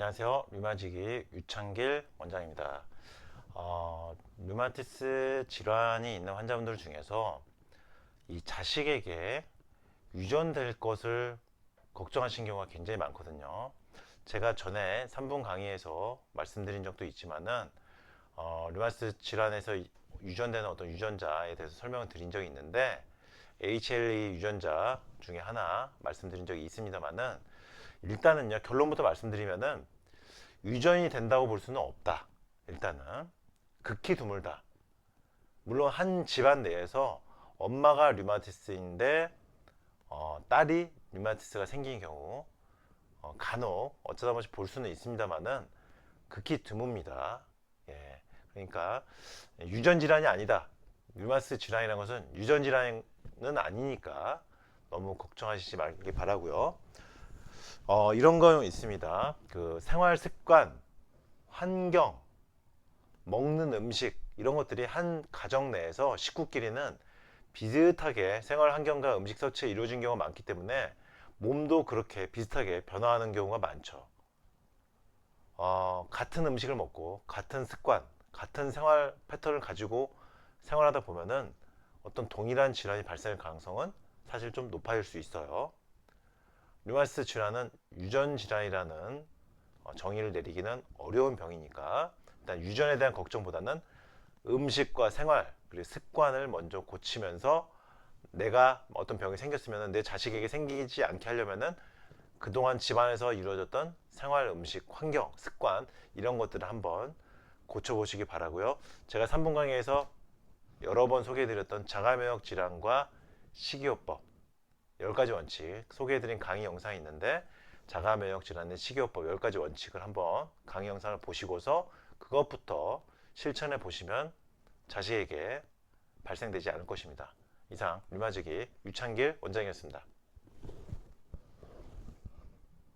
안녕하세요. 류마지기 유창길 원장입니다. 어, 류마티스 질환이 있는 환자분들 중에서 이 자식에게 유전될 것을 걱정하신 경우가 굉장히 많거든요. 제가 전에 3분 강의에서 말씀드린 적도 있지만은 어, 류마티스 질환에서 유전되는 어떤 유전자에 대해서 설명을 드린 적이 있는데 HLA 유전자 중에 하나 말씀드린 적이 있습니다만은 일단은요 결론부터 말씀드리면은 유전이 된다고 볼 수는 없다. 일단은 극히 드물다. 물론 한 집안 내에서 엄마가 류마티스인데 어, 딸이 류마티스가 생긴 경우 어, 간혹 어쩌다 보시 볼 수는 있습니다만은 극히 드뭅니다. 예, 그러니까 유전 질환이 아니다. 류마티스 질환이라는 것은 유전 질환은 아니니까 너무 걱정하시지 말기 바라고요. 어, 이런 거 있습니다. 그 생활 습관, 환경, 먹는 음식 이런 것들이 한 가정 내에서 식구끼리는 비슷하게 생활 환경과 음식 섭취에 이루어진 경우가 많기 때문에 몸도 그렇게 비슷하게 변화하는 경우가 많죠. 어, 같은 음식을 먹고 같은 습관, 같은 생활 패턴을 가지고 생활하다 보면은 어떤 동일한 질환이 발생할 가능성은 사실 좀 높아질 수 있어요. 류마티스 질환은 유전 질환이라는 어, 정의를 내리기는 어려운 병이니까 일단 유전에 대한 걱정보다는 음식과 생활 그리고 습관을 먼저 고치면서 내가 어떤 병이 생겼으면 내 자식에게 생기지 않게 하려면은 그동안 집안에서 이루어졌던 생활, 음식, 환경, 습관 이런 것들을 한번 고쳐보시기 바라고요. 제가 3분 강의에서 여러 번 소개해드렸던 자가면역 질환과 식이요법 10가지 원칙 소개해드린 강의 영상이 있는데 자가 면역 질환의 식이요법 10가지 원칙을 한번 강의 영상을 보시고서 그것부터 실천해 보시면 자식에게 발생되지 않을 것입니다. 이상 류마지기 유창길 원장이었습니다.